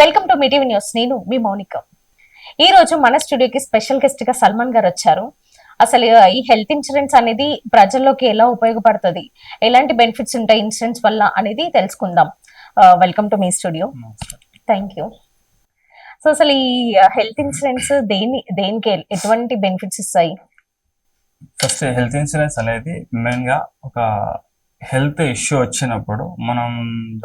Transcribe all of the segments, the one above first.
Welcome to మీటివ్ news. నేను మీ మౌనిక. ఈ రోజు మన స్టూడియోకి స్పెషల్ గెస్ట్గా సల్మాన్ గారు వచ్చారు. అసలు ఈ హెల్త్ ఇన్సూరెన్స్ అనేది ప్రజల్లోకి ఎలా ఉపయోగపడుతుంది? ఎలాంటి బెనిఫిట్స్ ఉంటాయి ఇన్సూరెన్స్ వల్ల అనేది తెలుసుకుందాం. వెల్కమ్ టు మీ స్టూడియో. Thank you. సో అసలు ఈ హెల్త్ ఇన్సూరెన్స్ దేని దేనికి ఎటువంటి బెనిఫిట్స్ ఇస్తాయి? ఫస్ట్ హెల్త్ ఇన్సూరెన్స్ అనేది మెయిన్గా ఒక హెల్త్ ఇష్యూ వచ్చినప్పుడు మనం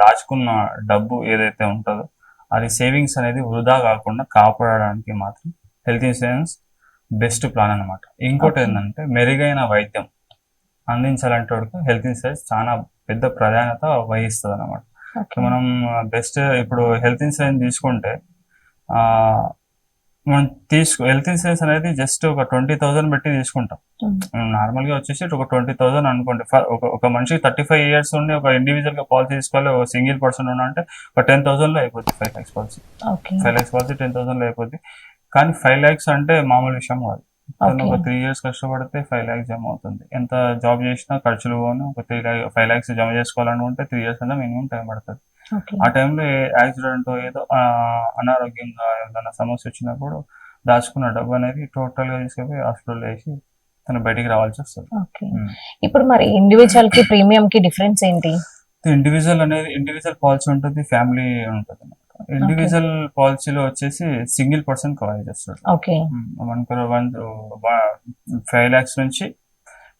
దాచుకున్న డబ్బు ఏదైతే ఉంటుందో అది సేవింగ్స్ అనేది వృధా కాకుండా కాపాడడానికి మాత్రం హెల్త్ ఇన్సూరెన్స్ బెస్ట్ ప్లాన్ అన్నమాట ఇంకోటి. ఏంటంటే మెరుగైన వైద్యం అందించాలంటే హెల్త్ ఇన్సూరెన్స్ చాలా పెద్ద ప్రాధాన్యత వహిస్తుంది అనమాట. మనం బెస్ట్ ఇప్పుడు హెల్త్ ఇన్సూరెన్స్ తీసుకుంటే ఆ, మనం తీసుకు హెల్త్ ఇన్సూరెన్స్ అనేది జస్ట్ ఒక ట్వంటీ థౌసండ్ పెట్టి తీసుకుంటాం. నార్మల్గా వచ్చేసి ఒక ట్వంటీ థౌసండ్ అనుకోండి. ఒక ఒక మనిషికి థర్టీ ఫైవ్ ఇయర్స్ ఉండి ఒక ఇండివిజువల్గా పాలసీ తీసుకోవాలి ఒక సింగిల్ పర్సన్ ఉన్నా అంటే ఒక టెన్ థౌసండ్లో అయిపోద్ది five lakhs policy five lakhs policy ten థౌసండ్లో అయిపోద్ది. కానీ ఫైవ్ ల్యాక్స్ అంటే మామూలు విషయం కాదు. తను ఒక. త్రీ ఇయర్స్ కష్టపడితే ఫైవ్ ల్యాక్స్ జమ అవుతుంది. ఎంత జాబ్ చేసినా ఖర్చులు పోను ఒక త్రీ ఫైవ్ ల్యాక్స్ జమ చేసుకోవాలనుకుంటే త్రీ ఇయర్స్ అన్నా మినిమం టైం పడుతుంది. ఆ టైంలో యాక్సిడెంట్ ఏదో అనారోగ్యంగా ఏదైనా సమస్య వచ్చినప్పుడు దాచుకున్న డబ్బు అనేది టోటల్గా తీసుకెళ్ళి హాస్పిటల్ వేసి తను బయటికి రావాల్సి వస్తుంది. ఓకే. ఇప్పుడు మరి ఇండివిజువల్కి ప్రీమియం కి డిఫరెన్స్ ఏంటి ఇండివిజువల్ అనేది ఇండివిజువల్ పాలసీ ఉంటుంది ఫ్యామిలీ ఉంటుంది ఇండివిజువల్ పాలసీలో వచ్చేసి సింగిల్ పర్సన్ కవర్ చేస్తాడు okay. One one five lakhs నుంచి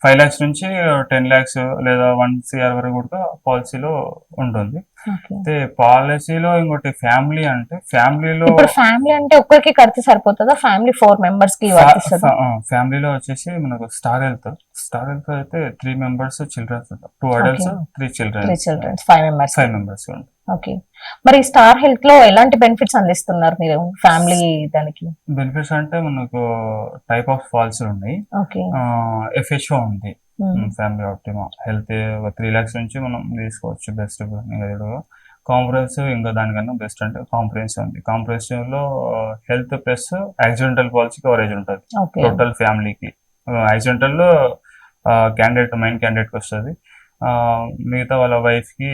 ఫైవ్ ల్యాక్స్ నుంచి టెన్ ల్యాక్స్ లేదా వన్ సిఆర్ వరకు కూడా పాలసీలో ఉంటుంది. అయితే పాలసీలో ఇంకోటి ఫ్యామిలీ అంటే ఫ్యామిలీలో ఇప్పుడు ఫ్యామిలీ అంటే ఒక్కరికి కడితే సరిపోతుందా? ఫ్యామిలీ ఫోర్ మెంబర్స్కి ఫ్యామిలీలో వచ్చేసి మనకు స్టార్ హెల్త్ స్టార్ హెల్త్ అయితే three members childrens two adults. Three children childrens five members. Five members okay. మరి స్టార్ హెల్త్లో ఎలాంటి బెనిఫిట్స్ అందిస్తున్నారు మీరు ఫ్యామిలీ దానికి? బెనిఫిట్స్ అంటే మనకు టైప్ ఆఫ్ పాలసీ ఉన్నాయి. ఓకే. ఎఫ్హెచ్ఓ ఉంది. ఫ్యామిలీ ఆప్టిమా హెల్త్ ఒక త్రీ ల్యాక్స్ నుంచి మనం తీసుకోవచ్చు బెస్ట్ కాంప్రహెన్స్ ఇంకా దానికన్నా బెస్ట్ అంటే కాంప్రహెన్సివ్ ఉంది కాంప్రహెన్సివ్లో health plus accidental policy coverage ఉంటుంది. టోటల్ ఫ్యామిలీకి యాక్సిడెంటల్లో క్యాండిడేట్ మెయిన్ క్యాండిడేట్కి వస్తుంది. మిగతా వాళ్ళ వైఫ్కి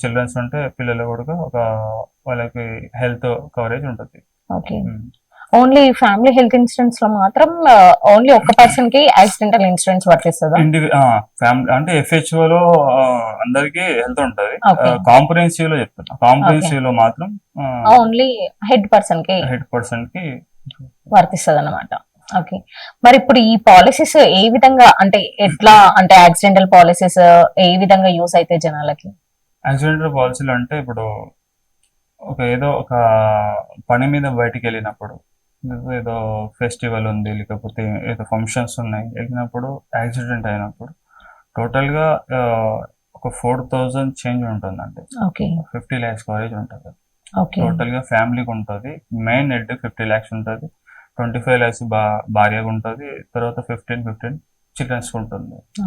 చిల్డ్రన్స్ ఉంటే పిల్లలు కూడా ఒక వాళ్ళకి హెల్త్ కవరేజ్ ఉంటుంది. ఓన్లీ ఫ్యామిలీ హెల్త్ ఇన్సూరెన్స్లో మాత్రం ఓన్లీ ఒక్క పర్సన్కి యాక్సిడెంటల్ ఇన్సూరెన్స్ వర్తిస్తుందా? ఫ్యామిలీ అంటే ఎఫ్హెచ్ఓ లో అందరికి హెల్త్ ఉంటది. కాంప్రహెన్సివ్లో చెప్తున్నా. కాంప్రహెన్సివ్లో మాత్రం ఓన్లీ హెడ్ పర్సన్కి హెడ్ పర్సన్కి వర్తిస్తుంది అనమాట ఓకే మరి ఇప్పుడు ఈ పాలసీస్ ఏ విధంగా అంటే ఎట్లా అంటే యాక్సిడెంటల్ పాలసీస్ ఏ విధంగా యూస్ అయితే జనాలకి? యాక్సిడెంటల్ పాలసీలు అంటే ఇప్పుడు ఒక ఏదో ఒక పని మీద బయటికి వెళ్ళినప్పుడు ఏదో- ఫెస్టివల్ ఉంది లేకపోతే ఏదో ఫంక్షన్స్ ఉన్నాయి. వెళ్ళినప్పుడు యాక్సిడెంట్ అయినప్పుడు టోటల్గా ఆ, ఒక ఫోర్ థౌజండ్ చేంజ్ ఉంటుందండి. ఫిఫ్టీ ల్యాక్స్ కవరేజ్ ఉంటుంది. టోటల్గా ఫ్యామిలీకి ఉంటుంది. మెయిన్ హెడ్ ఫిఫ్టీ ల్యాక్స్ ఉంటుంది. ట్వంటీ ఫైవ్ ల్యాక్స్ బా భార్యకు ఉంటుంది. తర్వాత ఫిఫ్టీన్ ఫిఫ్టీన్ చిల్డ్రన్స్ ఉంటుంది.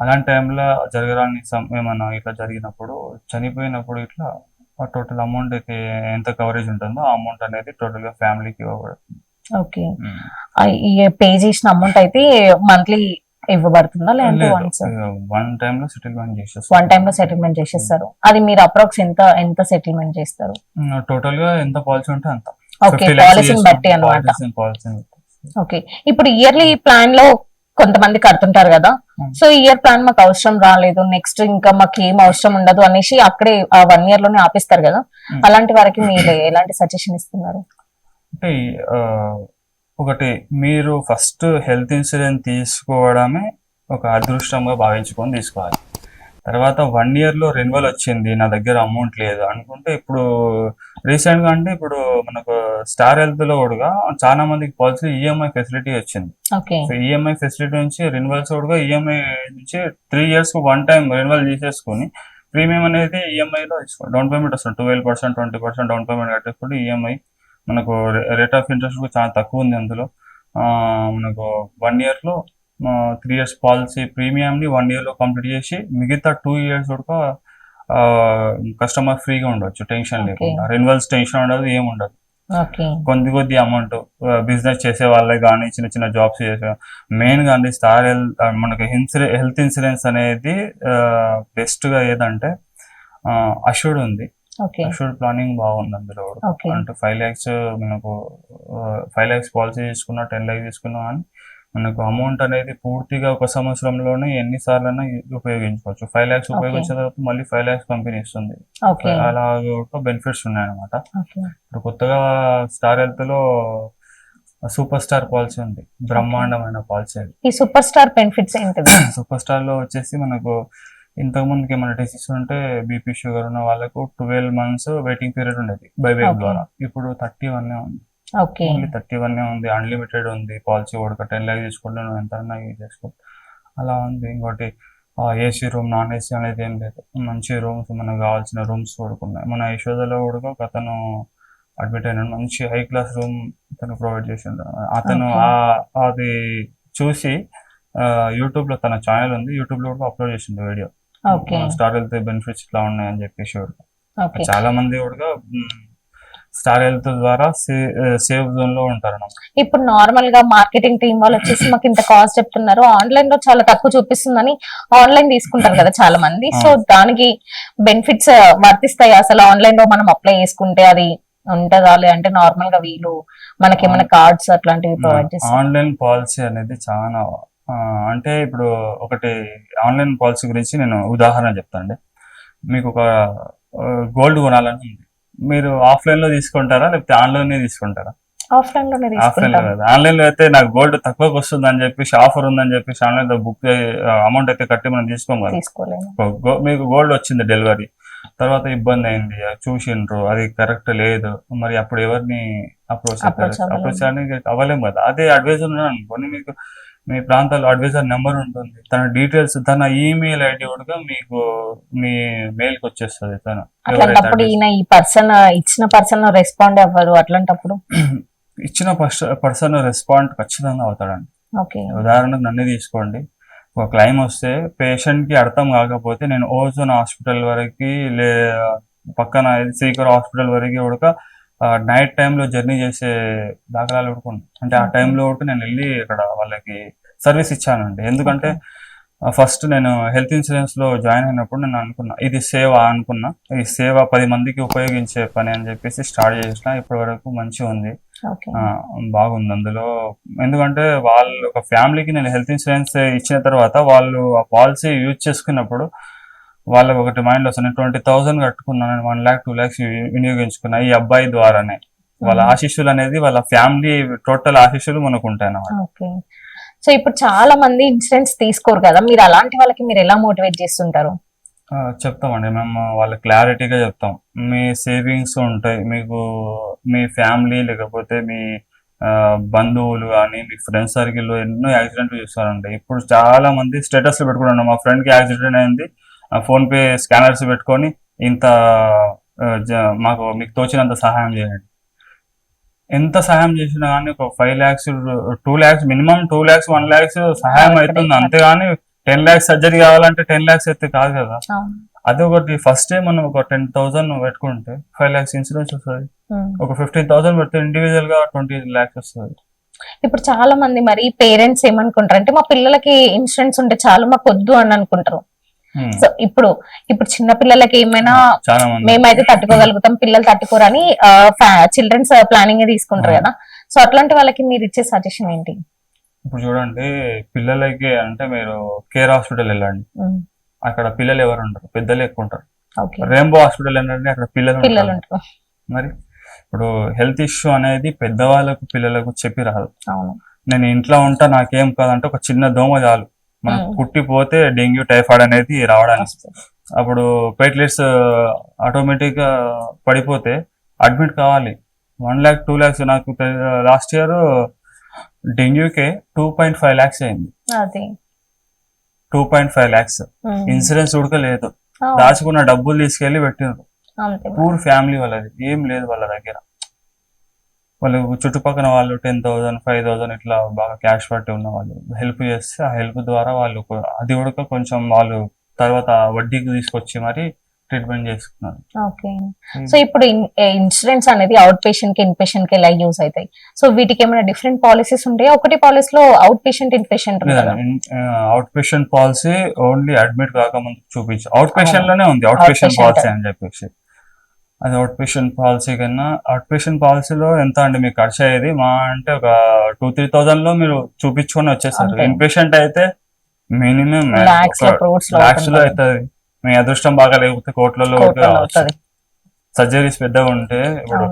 అలాంటి టైంలో జరగరాని ఏమన్నా ఇట్లా జరిగినప్పుడు చనిపోయినప్పుడు ఇట్లా టోటల్ అమౌంట్ ఎంత కవరేజ్ ఉంటుందో ఆ అమౌంట్ అనేది టోటల్గా ఫ్యామిలీకి ఇవ్వబడుతుంది ఓకే. ఈ పే చేసిన అమౌంట్ అయితే మంత్లీ ఇవ్వబడుతుందా లేదంటే వన్స్ వన్ టైమ్లో సెటిల్మెంట్ చేసేస్తాం వన్ టైమ్లో సెటిల్మెంట్ చేసేస్తారు. అది మీరు అప్రాక్స్ ఎంత ఎంత సెటిల్మెంట్ చేస్తారు? టోటల్గా ఎంత పాలసీ ఉంటే అంత. ఓకే పాలసీని బట్టి అనమాట ఓకే. ఇప్పుడు ఇయర్లీ ప్లాన్లో కొంతమంది కడుతుంటారు కదా. Hmm. సో ఇయర్ ప్లాన్ మాకు అవసరం రాలేదు. నెక్స్ట్ ఇంకా మాకు ఏం అవసరం ఉండదు అనేసి అక్కడే ఆ వన్ ఇయర్లోనే ఆపిస్తారు కదా. Hmm. అలాంటి వారికి మీరు ఎలాంటి సజెషన్ ఇస్తున్నారు? అంటే ఒకటి మీరు ఫస్ట్ హెల్త్ ఇన్సూరెన్స్ తీసుకోవడమే ఒక అదృష్టంగా భావించుకొని తీసుకోవాలి. తర్వాత వన్ ఇయర్లో రెన్యువల్ వచ్చింది నా దగ్గర అమౌంట్ లేదు. అనుకుంటే ఇప్పుడు రీసెంట్గా అంటే ఇప్పుడు మనకు స్టార్ హెల్త్లో కూడా చాలా మందికి పాలసీ ఈఎంఐ ఫెసిలిటీ వచ్చింది. సో ఈఎంఐ ఫెసిలిటీ నుంచి రెన్యువల్స్ కూడా ఈఎంఐ నుంచి త్రీ ఇయర్స్కు వన్ టైం రెన్యువల్ చేసేసుకుని ప్రీమియం అనేది ఈఎంఐ లో డౌన్ పేమెంట్ వస్తుంది. Twelve percent twenty percent down payment కట్టేసుకుంటే EMI మనకు రేట్ ఆఫ్ ఇంట్రెస్ట్ కూడా చాలా తక్కువ ఉంది అందులో. ఆ, మనకు వన్ ఇయర్లో త్రీ ఇయర్స్ పాలసీ ప్రీమియం ని వన్ ఇయర్లో కంప్లీట్ చేసి మిగతా టూ ఇయర్స్ వరకు కస్టమర్ ఫ్రీగా ఉండొచ్చు టెన్షన్. లేకుండా. రెన్యువల్స్ టెన్షన్ ఉండదు ఏం ఉండదు. ఓకే కొద్ది కొద్ది అమౌంట్ బిజినెస్ చేసే వాళ్ళకి కానీ చిన్న చిన్న జాబ్స్ చేసే మెయిన్గా అండి స్టార్ హెల్త్ మనకి ఇన్సూరెన్స్ హెల్త్ ఇన్సూరెన్స్ అనేది బెస్ట్గా ఏదంటే అష్యూర్డ్ ఉంది. అష్యూర్డ్ ప్లానింగ్ బాగుంది అందులో అంటే ఫైవ్ ల్యాక్స్ మనకు ఫైవ్ ల్యాక్స్ పాలసీ తీసుకున్నా టెన్ ల్యాక్స్ తీసుకున్నా కానీ మనకు అమౌంట్ అనేది పూర్తిగా ఒక సంవత్సరంలోనే ఎన్నిసార్లు ఉపయోగించుకోవచ్చు. ఫైవ్ ల్యాక్స్. ఉపయోగించిన తర్వాత మళ్ళీ ఫైవ్ ల్యాక్స్ కంపెనీ ఇస్తుంది. అలా బెనిఫిట్స్ ఉన్నాయన్నమాట. ఇప్పుడు కొత్తగా స్టార్ హెల్త్లో సూపర్ స్టార్ పాలసీ ఉంది. బ్రహ్మాండమైన పాలసీ అది. ఈ సూపర్ స్టార్ బెనిఫిట్స్ ఏంటిది? సూపర్ స్టార్లో వచ్చేసి మనకు ఇంతకు ముందుకి ఏమైనా డిసీజ్ ఉంటే బీపీ షుగర్ ఉన్న వాళ్ళకు ట్వెల్వ్ మంత్స్ వెయిటింగ్ పీరియడ్ ఉండేది. బైబేక్. ద్వారా. ఇప్పుడు థర్టీ వన్ ఉంది. ఓకే. ఓన్లీ థర్టీ వన్ ఉంది అన్లిమిటెడ్ ఉంది పాలసీ కూడా టెన్ ల్యాక్ తీసుకుంటే నువ్వు ఎంత యూజ్ చేసుకో. అలా ఉంది ఇంకోటి ఏసీ రూమ్ నాన్ ఏసీ అనేది ఏం లేదు. మంచి రూమ్స్ మనకు కావాల్సిన రూమ్స్ కూడా ఉన్నాయి మన యశోదలో కూడా ఒక అతను అడ్మిట్ అయినాడు. మంచి హై క్లాస్ రూమ్ అతను ప్రొవైడ్ చేసిండు. అతను అది చూసి యూట్యూబ్లో తన ఛానల్ ఉంది. యూట్యూబ్లో కూడా అప్లోడ్ చేసిండు వీడియో. స్టార్ హెల్త్ బెనిఫిట్స్ ఇట్లా ఉన్నాయని చెప్పేసి కూడా. చాలా మంది కూడా స్టార్ హెల్త్ ద్వారా సేఫ్ జోన్లో ఉంటారు. ఇప్పుడు నార్మల్గా మార్కెటింగ్ టీం వాళ్ళు వచ్చేసి మాకు ఇంత కాస్ట్ చెప్తున్నారు. ఆన్లైన్లో చాలా తక్కువ చూపిస్తుందని ఆన్లైన్ తీసుకుంటారు కదా చాలా మంది సో దానికి బెనిఫిట్స్ వర్తిస్తాయి? అసలు ఆన్లైన్లో మనం అప్లై చేసుకుంటే అది ఉంటదా? లేదంటే నార్మల్గా వీళ్ళు మనకి ఏమైనా కార్డ్స్ అట్లాంటివి ప్రొవైడ్ చేస్తారు? ఆన్లైన్ పాలసీ అనేది చాలా అంటే ఇప్పుడు ఒకటి ఆన్లైన్ పాలసీ గురించి నేను ఉదాహరణ చెప్తానండి. మీకు ఒక గోల్డ్ కొనాలని ఉంది. మీరు ఆఫ్లైన్లో తీసుకుంటారా? లేకపోతే ఆన్లైన్ తీసుకుంటారా? ఆఫ్లైన్లోనే ఆఫ్లైన్లో కదా. ఆన్లైన్లో అయితే నాకు గోల్డ్ తక్కువకి వస్తుంది అని చెప్పేసి ఆఫర్ ఉందని చెప్పేసి ఆన్లైన్లో బుక్ అమౌంట్ అయితే కట్టి మనం తీసుకోం కదా మీకు గోల్డ్ వచ్చింది డెలివరీ తర్వాత ఇబ్బంది అయింది. చూసిండ్రు. అది కరెక్ట్ లేదు. మరి అప్పుడు ఎవరిని అప్రోచ్. అప్రోచ్ అవ్వలేము. కదా. అదే అడ్వైజర్ ఉన్నాడు అనుకోండి మీకు మీ ప్రాంతాల్లో అడ్వైజర్ నెంబర్ ఉంటుంది. తన డీటెయిల్స్ తన ఈమెయిల్ ఐడి కూడా మీకు మీ మెయిల్కి వచ్చేస్తుంది తను. అట్లాంటప్పుడు ఈయన ఈ పర్సన్ ఇచ్చిన పర్సన్ రెస్పాండ్ అవ్వరు అట్లాంటప్పుడు? ఇచ్చిన పర్సన్ రెస్పాండ్ ఖచ్చితంగా అవుతాడండి. ఓకే. ఉదాహరణకు నన్ను తీసుకోండి. ఒక క్లైమ్ వస్తే పేషెంట్కి అర్థం కాకపోతే నేను ఓజోన్ హాస్పిటల్ వరకు లే పక్కన సీకర్ హాస్పిటల్ వరకు కూడా నైట్ టైంలో జర్నీ చేసే దాఖలాలు కూడా ఉన్నాయి. అంటే ఆ. టైంలో కూడా నేను వెళ్ళి ఇక్కడ వాళ్ళకి సర్వీస్ ఇచ్చానండి. ఎందుకంటే ఫస్ట్ నేను హెల్త్ ఇన్సూరెన్స్లో జాయిన్ అయినప్పుడు నేను అనుకున్నా ఇది సేవ అనుకున్నా ఈ సేవ పది మందికి ఉపయోగించే పని అని చెప్పేసి స్టార్ట్ చేసిన ఇప్పటి వరకు మంచిగా ఉంది. బాగుంది అందులో. ఎందుకంటే వాళ్ళు ఒక ఫ్యామిలీకి నేను హెల్త్ ఇన్సూరెన్స్ ఇచ్చిన తర్వాత వాళ్ళు ఆ పాలసీ యూజ్ చేసుకున్నప్పుడు వాళ్ళకి ఒకటి మైండ్ వస్తుంది. ట్వంటీ థౌసండ్ కట్టుకున్నాను నేను వన్ ల్యాక్ టూ ల్యాక్స్ వినియోగించుకున్నా ఈ అబ్బాయి ద్వారానే. వాళ్ళ ఆశీస్సులు అనేది వాళ్ళ ఫ్యామిలీ టోటల్ ఆశీస్సులు మనకు ఉంటాయి అన్నమాట. సో ఇప్పుడు చాలా మంది ఇన్సూరెన్స్ తీసుకోరు కదా. మీరు అలాంటి వాళ్ళకి మీరు ఎలా మోటివేట్ చేస్తుంటారు? చెప్తామండి. మేము వాళ్ళకి క్లారిటీగా చెప్తాం. మీ సేవింగ్స్ ఉంటాయి. మీకు మీ ఫ్యామిలీ లేకపోతే మీ బంధువులు కానీ మీ ఫ్రెండ్స్ సర్కిల్లో ఎన్నో యాక్సిడెంట్లు చూస్తారండి. ఇప్పుడు చాలా మంది స్టేటస్లు పెట్టుకున్నాను. మా ఫ్రెండ్కి యాక్సిడెంట్ అయింది. ఫోన్ పే స్కానర్స్ పెట్టుకొని ఇంత మాకు మీకు తోచినంత సహాయం చేయండి. ఎంత సహాయం చేసినా కానీ ఒక five lakhs two lakhs minimum two lakhs one lakhs సహాయం అవుతుంది. అంతేగాని టెన్ ల్యాక్స్ సర్జరీ కావాలంటే టెన్ ల్యాక్స్ అయితే కాదు కదా. అదే ఒకటి ఫస్ట్ మనం ఒక టెన్ థౌసండ్ పెట్టుకుంటే ఫైవ్ ల్యాక్స్ ఇన్సూరెన్స్ వస్తుంది. ఒక ఫిఫ్టీన్ థౌసండ్ పెడితే ఇండివిజువల్గా ట్వంటీ ల్యాక్స్ వస్తుంది. ఇప్పుడు చాలా మంది మరి పేరెంట్స్ ఏమనుకుంటారు? అంటే మా పిల్లలకి ఇన్సూరెన్స్ ఉంటే చాలు మాకు వద్దు అని అనుకుంటారు. సో ఇప్పుడు ఇప్పుడు చిన్న పిల్లలకి ఏమైనా మంది. మేమైతే తట్టుకోగలుగుతాం పిల్లలు తట్టుకోరని చిల్డ్రన్స్ ప్లానింగ్ తీసుకుంటారు కదా. సో అట్లాంటి వాళ్ళకి మీరు ఇచ్చే సజెషన్ ఏంటి? ఇప్పుడు చూడండి పిల్లలకి అంటే మీరు కేర్ హాస్పిటల్ వెళ్ళండి. అక్కడ పిల్లలు ఎవరు ఉంటారు పెద్దలు ఎక్కువ ఉంటారు. రెయిన్బో హాస్పిటల్ ఏంటంటే అక్కడ పిల్లలు పిల్లలు ఉంటారు. ఉంటారు మరి ఇప్పుడు హెల్త్ ఇష్యూ అనేది పెద్దవాళ్ళకు పిల్లలకు చెప్పి రాదు. నేను ఇంట్లో ఉంటా నాకేం కాదంటే ఒక చిన్న దోమ చాలు. మనకు Hmm. కుట్టిపోతే డెంగ్యూ టైఫాయిడ్ అనేది రావడానికి. అప్పుడు ప్లేట్లెట్స్ ఆటోమేటిక్గా పడిపోతే అడ్మిట్ కావాలి. వన్ ల్యాక్ టూ ల్యాక్స్ నాకు లాస్ట్ ఇయర్ డెంగ్యూకే టూ పాయింట్ ఫైవ్ ల్యాక్స్ అయింది. Two point five lakhs. Insurance ఉడకలేదు. దాచుకున్న డబ్బులు తీసుకెళ్ళి పెట్టినారు. పూర్ ఫ్యామిలీ వాళ్ళది. ఏం లేదు వాళ్ళ దగ్గర. వాళ్ళు చుట్టుపక్కల వాళ్ళు టెన్ థౌసండ్ ఫైవ్ థౌసండ్ ఇట్లా బాగా క్యాష్ పట్టి ఉన్న వాళ్ళు హెల్ప్ చేస్తే ఆ హెల్ప్ ద్వారా వాళ్ళు అది కూడా కొంచెం వాళ్ళు తర్వాత వడ్డీకి తీసుకొచ్చి మరి ట్రీట్మెంట్ చేసుకున్నారు. ఓకే. సో ఇప్పుడు ఇన్సూరెన్స్ అనేది అవుట్ పేషెంట్కి ఇన్ పేషెంట్కి ఎలా యూస్ అవుతాయి? సో వీటికి ఏమైనా డిఫరెంట్ పాలసీస్ ఉంటాయా? ఒకటి పాలసీ లో out patient in patient out patient policy only admit కాకముందు చూపించు. అవుట్ పేషెంట్లోనే ఉంది. Out patient. పాలసీ అని చెప్పేసి. అది అవుట్ పేషెంట్ పాలసీ కన్నా అవుట్ పేషెంట్ పాలసీలో ఎంత అండి మీకు ఖర్చు అయ్యేది? మా అంటే ఒక టూ త్రీ థౌజండ్లో మీరు చూపించుకొని వచ్చేసారు. ఇన్ పేషెంట్ అయితే మినిమం లాక్స్లో అవుతుంది. మీ అదృష్టం బాగా లేకపోతే కోట్లలో సర్జరీస్ పెద్దగా ఉంటే ఇప్పుడు.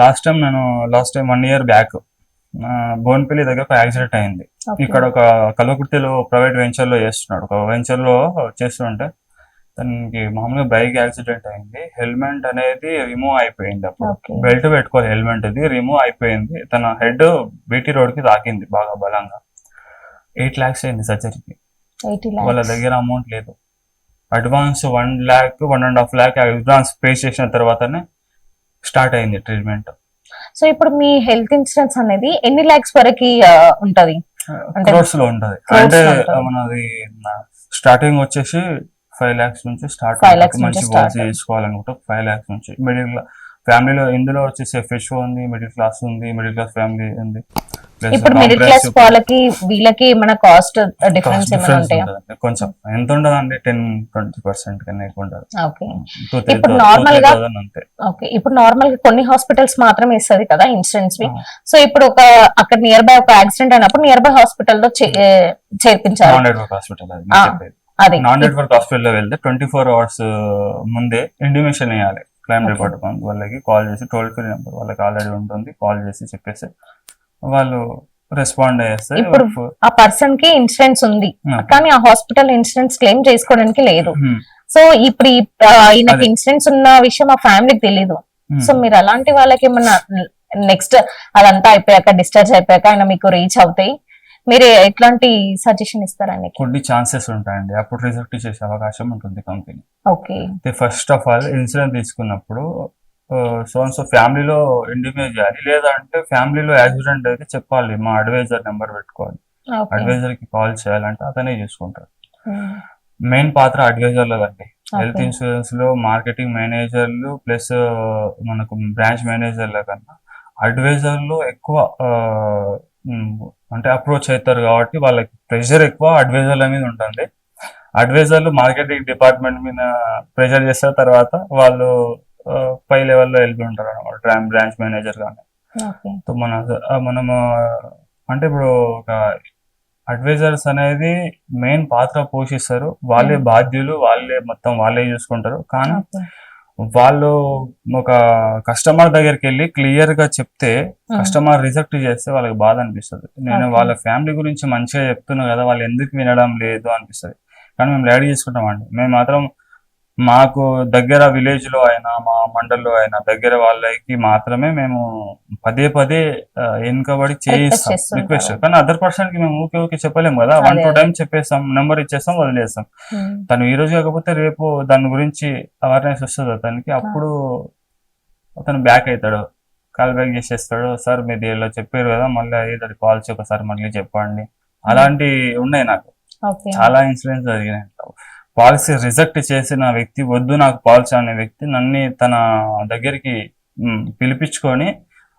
లాస్ట్ టైం నేను last time one year back Bowenpally దగ్గర ఒక యాక్సిడెంట్ అయింది. ఇక్కడ ఒక కల్వకుర్తిలో ప్రైవేట్ వెంచర్లో చేస్తున్నాడు. ఒక వెంచర్లో చేస్తుంటే తనకి మామూలుగా బైక్ యాక్సిడెంట్ అయింది. హెల్మెట్ అనేది రిమూవ్ అయిపోయింది అప్పుడు. బెల్ట్ పెట్టుకోవాలి హెల్మెట్ ఇది రిమూవ్ అయిపోయింది. తన హెడ్ బీటీ రోడ్కి తాకింది బాగా బలంగా. ఎయిట్ లాక్స్ అయింది సర్జరీకి 80 వాళ్ళ. దగ్గర అమౌంట్ లేదు. Advance one lakh one and half lakh advance pay చేసిన తర్వాతనే స్టార్ట్ అయింది ట్రీట్మెంట్ సో ఇప్పుడు మీ హెల్త్ ఇన్సూరెన్స్ అనేది ఎన్ని లాక్స్ వరకు ఉంటది? క్రోర్స్లో ఉంటది. అంటే. మనది స్టార్టింగ్ వచ్చేసి ఫైవ్ లాక్స్ నుంచి స్టార్ట్ 5 lakhs నుంచి మంచి పాలసీ తీసుకోవాలనుకుంటే ఫైవ్ లాక్స్ నుంచి. మిడిల్ ఫ్యామిలీలో ఇందులో వచ్చేసి ఎఫ్ఎస్ ఉంది మిడిల్ క్లాస్ ఉంది మిడిల్ క్లాస్ ఫ్యామిలీ ఉంది. ఇప్పుడు మిడిల్ క్లాస్ వాళ్ళకి వీళ్ళకి మన కాస్ట్ డిఫరెన్స్ cost ఏమైనా ఉంటాయా. కొంచెం. ఎంత ఉండదండి టెన్ ట్వంటీ పర్సెంట్ కన్నా ఎక్కువ ఉండదు త్రీ ఇప్పుడు normal గా- ఓకే ఇప్పుడు నార్మల్గా కొన్ని హాస్పిటల్స్ మాత్రమే ఇస్తుంది కదా ఇన్సూరెన్స్ వి. సో ఇప్పుడు ఒక అక్కడ నియర్ బై ఒక యాక్సిడెంట్ అయినప్పుడు నియర్ బై హాస్పిటల్లో ఏ, చేర్పించాలి. హాస్పిటల్ అది. నేను నెట్వర్క్ హాస్పిటల్లో వెళ్తే ట్వంటీ ఫోర్ అవర్స్ ముందే ఇంటిమేషన్ వేయాలి క్లైమ్. డిపార్ట్మెంట్ వాళ్ళకి కాల్ చేసి టోల్ ఫ్రీ నెంబర్ వాళ్ళకి ఆల్రెడీ ఉంటుంది కాల్ చేసి చెప్పేసి వాళ్ళు రెస్పాండ్ చేస్తే ఇప్పుడు ఆ పర్సన్కి ఇన్సూరెన్స్ ఉంది కానీ ఆ హాస్పిటల్ ఇన్సూరెన్స్ క్లెయిమ్ చేసుకోవడానికి లేదు సో ఇప్పుడు ఈయనకి. ఇన్సూరెన్స్ ఉన్న విషయం ఆ ఫ్యామిలీకి తెలియదు Hmm. సో మీరు అలాంటి వాళ్ళకి ఏమన్నా నెక్స్ట్ అదంతా అయిపోయాక డిశ్చార్జ్ అయిపోయాక ఆయన మీకు రీచ్ అవుతాయి మీరు ఎట్లాంటి సజెషన్ ఇస్తారండి కొన్ని ఛాన్సెస్ ఉంటాయండి. అప్పుడు రిజెక్ట్ చేసే అవకాశం ఉంటుంది company okay. First of all insurance తీసుకున్నప్పుడు సో సో ఫ్యామిలీలో ఇండిమేజ్ చేయాలి లేదా అంటే ఫ్యామిలీలో యాక్సిడెంట్ అయితే చెప్పాలి. మా అడ్వైజర్ నెంబర్ పెట్టుకోవాలి. అడ్వైజర్కి కాల్ చేయాలంటే అతనే చూసుకుంటారు మెయిన్ పాత్ర అడ్వైజర్ లేదండి హెల్త్ ఇన్సూరెన్స్లో మార్కెటింగ్ మేనేజర్లు ప్లస్ మనకు బ్రాంచ్ మేనేజర్ల కన్నా అడ్వైజర్లు ఎక్కువ అంటే అప్రోచ్ అవుతారు కాబట్టి వాళ్ళకి ప్రెషర్ ఎక్కువ అడ్వైజర్ల మీద ఉంటుంది అడ్వైజర్లు మార్కెటింగ్ డిపార్ట్మెంట్ మీద ప్రెషర్ చేసిన తర్వాత వాళ్ళు పై లెవెల్లో వెళ్ళి ఉంటారు అనమాట బ్రాంచ్ మేనేజర్ కానీ మన మనము అంటే ఇప్పుడు ఒక అడ్వైజర్స్ అనేది మెయిన్ పాత్ర పోషిస్తారు. వాళ్ళే. బాధ్యులు వాళ్ళే మొత్తం వాళ్ళే చూసుకుంటారు. కానీ వాళ్ళు ఒక కస్టమర్ దగ్గరికి వెళ్ళి క్లియర్గా చెప్తే. కస్టమర్ రిజెక్ట్ చేస్తే వాళ్ళకి బాధ అనిపిస్తుంది నేను. వాళ్ళ ఫ్యామిలీ గురించి మంచిగా చెప్తున్నా కదా వాళ్ళు ఎందుకు వినడం లేదు అనిపిస్తుంది కానీ మేము లైట్ తీసుకుంటామండి మేము మాత్రం మాకు దగ్గర విలేజ్లో అయినా మా మండల్లో అయినా దగ్గర వాళ్ళకి మాత్రమే మేము పదే పదే వెనుకబడి చేయిస్తాం. రిక్వెస్ట్ కానీ అదర్ పర్సన్కి మేము ఊకే ఊకే చెప్పలేము కదా. One two. టైం చెప్పేస్తాం నెంబర్ ఇచ్చేస్తాం వదిలేస్తాం. తను ఈ రోజు కాకపోతే రేపు దాని గురించి అవేర్నెస్ వస్తుంది అతనికి అప్పుడు అతను బ్యాక్ అవుతాడు. కాల్ బ్యాక్ చేసేస్తాడు. సార్ మీరు ఇలా చెప్పారు కదా మళ్ళీ ఏదో పాలసీ ఒకసారి మళ్ళీ చెప్పండి. అలాంటి ఉన్నాయి నాకు. ఓకే చాలా ఇన్సిడెంట్స్ జరిగినాయి. పాలసీ రిజెక్ట్ చేసిన వ్యక్తి వద్దు నాకు పాలసీ అనే వ్యక్తి నన్ను తన దగ్గరికి పిలిపించుకొని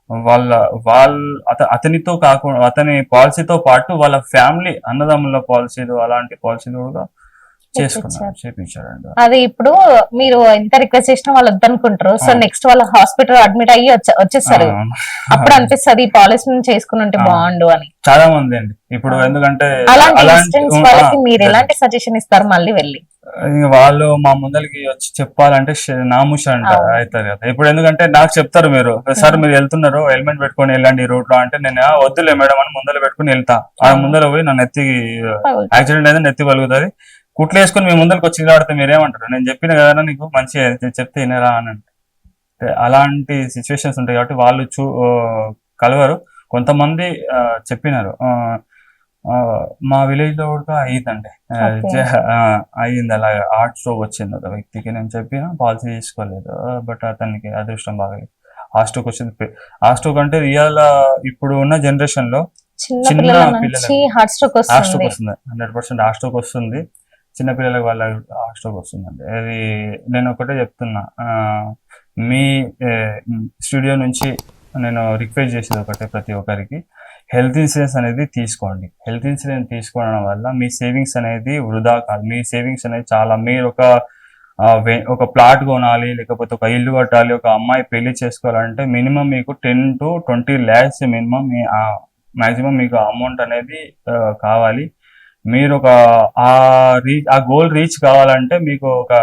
వాళ్ళ వాళ్ళ అత అతనితో కాకుండా అతని పాలసీతో పాటు వాళ్ళ ఫ్యామిలీ అన్నదమ్ముల పాలసీలు అలాంటి పాలసీలు కూడా చేపించారండి. అది ఇప్పుడు మీరు ఎంత రిక్వెస్ట్ చేసినా వాళ్ళు వద్దనుకుంటారు. సో. నెక్స్ట్ వాళ్ళ హాస్పిటల్ అడ్మిట్ అయ్యి వచ్చే- వచ్చేస్తారు అవును. అప్పుడు అనిపిస్తుంది ఈ పాలసీ చేసుకుని ఉంటే. బాగుండు అని. చాలా మంది అండి. ఇప్పుడు. ఎందుకంటే అలాంటి వాళ్ళకి మీరు ఎలాంటి సజెషన్ ఇస్తారు మళ్ళీ వెళ్ళి? వాళ్ళు మా ముందరికి వచ్చి చెప్పాలంటే నాముష అంట. అవుతారు కదా. ఇప్పుడు ఎందుకంటే నాకు చెప్తారు మీరు సార్ మీరు వెళ్తున్నారు హెల్మెట్ పెట్టుకొని వెళ్ళండి ఈ రూట్లో. అంటే నేను "ఆ, వద్దులే మేడం అని ముందర పెట్టుకొని వెళ్తా. ఆ. ముందర పోయి నా నెత్తి యాక్సిడెంట్ అయితే నెత్తి పలుగుతుంది కుట్లు వేసుకొని మీ ముందరికి వచ్చి నిలబడితే మీరేమంటారు? నేను చెప్పిన కదా నీకు మంచి చెప్తే వినరా అని అంటే. అలాంటి సిచ్యువేషన్స్ ఉంటాయి కాబట్టి వాళ్ళు చూ ఆ, కలవరు. కొంతమంది ఆ, చెప్పినారు. ఆ, ఆ, మా విలేజ్లో కూడా అయ్యిందండి ఆ, ఆ, అయ్యింది అలాగా. హార్ట్ స్ట్రోక్ వచ్చింది ఒక వ్యక్తికి. నేను చెప్పిన పాలసీ తీసుకోలేదు. బట్ అతనికి అదృష్టం బాగలేదు హార్ట్ స్ట్రోక్ వచ్చింది. హార్ట్ స్ట్రోక్ అంటే రియల్ ఇప్పుడు ఉన్న జనరేషన్లో చిన్న పిల్లల పిల్లలకు హార్ట్ స్ట్రోక్ వస్తుంది. హండ్రెడ్ పర్సెంట్ హార్ట్ స్ట్రోక్ వస్తుంది. చిన్నపిల్లలకు వాళ్ళ హాస్టల్కి వస్తుందండి. అది నేను ఒకటే చెప్తున్నా. మీ స్టూడియో నుంచి నేను రిక్వెస్ట్ చేసేది ఒకటే ప్రతి ఒక్కరికి. హెల్త్ ఇన్సూరెన్స్ అనేది తీసుకోండి. హెల్త్ ఇన్సూరెన్స్ తీసుకోవడం వల్ల మీ సేవింగ్స్ అనేది వృధా కాదు. మీ సేవింగ్స్ అనేది చాలా మీరు ఒక వే- ఒక ప్లాట్ కొనాలి లేకపోతే ఒక ఇల్లు కట్టాలి ఒక అమ్మాయి పెళ్ళి చేసుకోవాలంటే మినిమం మీకు ten to twenty lakhs minimum me maximum మీకు అమౌంట్ అనేది కావాలి. మీరు ఒక ఆ రీచ్ ఆ గోల్ రీచ్ కావాలంటే మీకు ఒక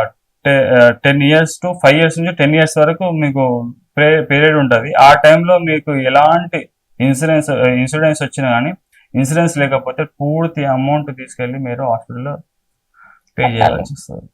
ten years to five years నుంచి టెన్ ఇయర్స్ వరకు మీకు పీరియడ్ ఉంటుంది. ఆ టైంలో మీకు ఎలాంటి ఇన్సూరెన్స్ ఇన్సూరెన్స్ వచ్చినా కానీ ఇన్సూరెన్స్ లేకపోతే పూర్తి అమౌంట్ తీసుకెళ్ళి మీరు హాస్పిటల్లో పే చేయాల్సి వస్తుంది.